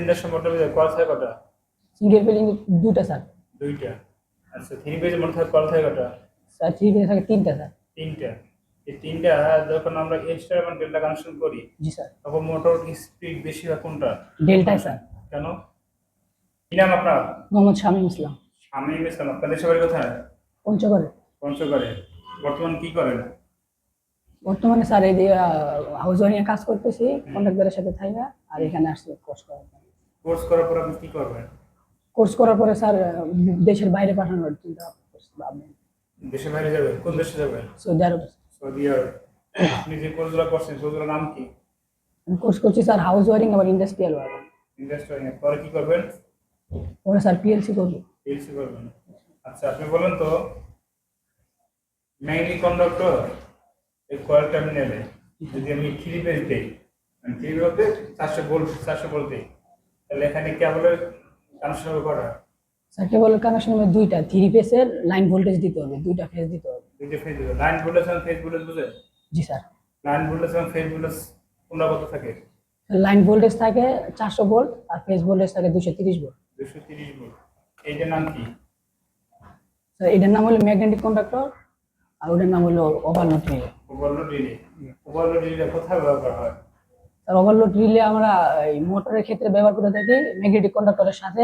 Industry motor call থাকে কটা? Single feeling দুটা স্যার দুইটা। আচ্ছা থ্রি পেজের মোটর থাকে কল থাকে কটা? স্যার থ্রি ফিলিং থাকে তিনটা স্যার তিনটা। এই তিনটা যখন আমরা এক্সট্রা এবং ডেল্টা কানেকশন করি জি স্যার তখন মোটর স্পিড বেশি হয় কোনটা? স্যার কেন? কি নাম আপনার? মোহাম্মদ শামীম ইসলাম। আমি ইসলাম আপনাদের সবাই কোথায়? পঞ্চগড়ে। পঞ্চগড়ে। বর্তমান কি করেন? বর্তমানে স্যার এই যে হাউস ওয়ারিং কাজ করতেছি কন্ট্রাক্টরের সাথে থাইকা আর এখানে আসছি কোর্স করার জন্য। কোর্স করার পর আপনি কি করবেন? কোর্স করার পরে স্যার দেশের বাইরে পাঠানোর চিন্তা ভাবনা দেশে বাইরে যাবেন কোন দেশে যাবেন সৌদি আরব সৌদি আরব আপনি যে কোর্সগুলো করছেন সেগুলোর নাম কি? আমি কোর্স করছি স্যার হাউস ওয়ারিং আবার ইন্ডাস্ট্রিয়াল ওয়ারিং ইন্ডাস্ট্রি পরে কি করবেন? পরে স্যার পিএলসি করব। পিএলসি করবেন। আচ্ছা আপনি বলেন তো ম্যাগনেটিক কন্ডাক্টর এই কয়েল টার্মিনালে যদি আমি থ্রি পেজ দিই থ্রি বলতে চারশো ভোল্ট চারশো ভোল্ট দিই তাহলে এখানে কেবলের কানেকশন হবে করা স্যার কেবল কানেকশন হবে দুইটা। থ্রি ফেসের লাইন ভোল্টেজ দিতে হবে দুইটা ফেজ দিতে হবে। দুইটা ফেজ দিবে লাইন ভোল্টেজ এবং ফেজ ভোল্টেজ বুঝে জি স্যার। লাইন ভোল্টেজ এবং ফেজ ভোল্টেজ কত থাকে? লাইন ভোল্টেজ থাকে চারশো ভোল্ট আর ফেজ ভোল্টেজ থাকে দুশো তিরিশ ভোল্ট দুশো তিরিশ ভোল্ট এইটার নাম কি? স্যার এটার নাম হলো ম্যাগনেটিক কন্ডাক্টর আর ওটার নাম হলো overload relay. Overload relay. Overload relay কোথায় ব্যবহার হয়? স্যার ওভারলোড রিলে আমরা এই মোটরের ক্ষেত্রে ব্যবহার করে থাকি ম্যাগনেটিক কন্ডাক্টরের সাথে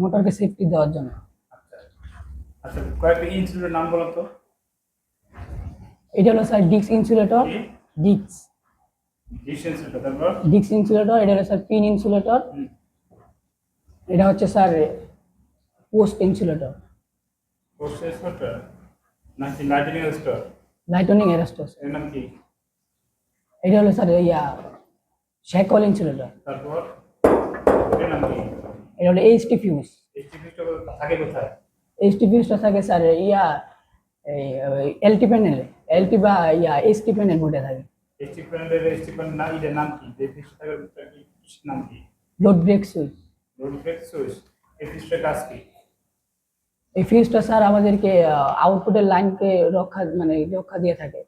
মোটরকে সেফটি দেওয়ার জন্য। আচ্ছা। আচ্ছা কয়েকটা ইনস্টিটিউটের নাম বলো তো। এটা হলো স্যার ডিক্স ইনসুলেটর? ডিক্স। ডিক্স ইনসুলেটর এটা হলো স্যার পিন ইনসুলেটর। এটা হচ্ছে sir post insulator. Process store নাকি লাইটিনিং স্টোর লাইটনিং এরাস্টোস এর নাম কি? এটা হলো স্যার ইয়া শ্যাকল ইনসুলেটর তারপর এর নাম কি? এটা হলো এইচটি ফিউজ এসটিপিটা থাকে কোথায়? এইচটি ফিউজটা থাকে স্যার ইয়া এলটি প্যানেলে এলটি বা ইয়া এইচটি প্যানেল মোটে থাকে। এসটি প্যানেলের এসটি প্যানেল না এটার নাম কি? যে নাম কি? Load break switch load break switch এই ফিক্সটার কাজ কি? এই ফিউজটা স্যার আমাদেরকে আউটপুটের লাইনকে রক্ষা মানে রক্ষা দিয়ে থাকে।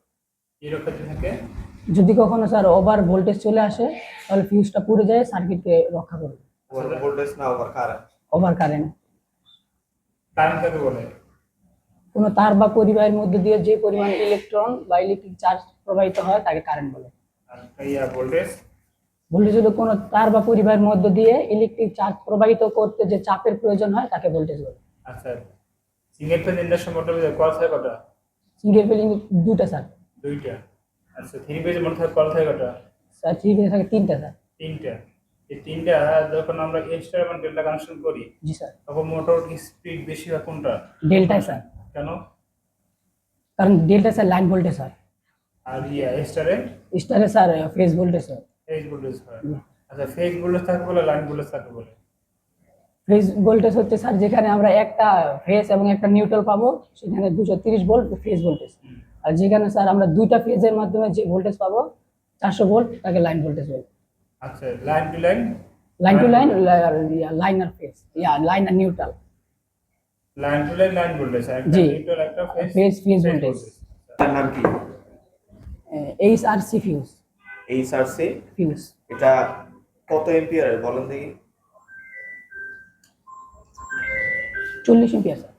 রক্ষা দিয়ে থাকে? যদি কখনো স্যার ওভার ভোল্টেজ চলে আসে তাহলে ফিউজটা পুড়ে যায় সার্কিটকে রক্ষা করবে। ওভার ভোল্টেজ না over current over current current কাকে বলে? কোনো তার বা পরিবাহের মধ্যে দিয়ে যে পরিমাণ ইলেকট্রন বা ইলেকট্রিক চার্জ প্রবাহিত হয় তাকে কারেন্ট বলে। আর ভোল্টেজ ভোল্টেজ হলো কোনো তার বা পরিবাহের মধ্য দিয়ে ইলেকট্রিক চার্জ প্রবাহিত করতে যে চাপের প্রয়োজন হয় তাকে ভোল্টেজ বলে। আচ্ছা। Single phase industry motor call থাকে কটা? সিঙ্গেল ফিলিং দুটা স্যার দুইটা। আচ্ছা থ্রি পেজের মোটর থাকে কল থাকে কটা? স্যার থ্রি ফেজ থাকে তিনটা স্যার তিনটা। এই তিনটা যখন আমরা এক্সট্রা এবং ডেল্টা কানেকশন করি জি স্যার তখন মোটর স্পিড বেশি হয় কোনটা? ডেল্টায় স্যার কেন? কারণ delta sir line voltage sir আর ইয়া এক্সট্রারে স্টারে sir phase voltage sir phase voltage sir আচ্ছা ফেজ ভোল্টেজ থাকে বলে লাইন ভোল্টেজ থাকে বলে। ফেজ ভোল্টেজ হচ্ছে স্যার যেখানে আমরা একটা ফেজ এবং একটা নিউট্রাল পাবো সেখানে দুশো তিরিশ ভোল্ট ফেজ ভোল্টেজ আর যেখানে স্যার আমরা দুইটা ফেজের মাধ্যমে যে ভোল্টেজ পাবো চারশো ভোল্ট তাকে লাইন ভোল্টেজ বলব আচ্ছা line to line line to line line R phase ইয়া line R neutral line to line line voltage G. Neutral একটা ফেজ ফেজ ফেজ ভোল্টেজ তার নাম কি? এইচ আর সি ফিউজ এই সার্সে ফিউজ এটা কত এম্পিয়ারের বলেন দেখি। চল্লিশ এমপি স্যার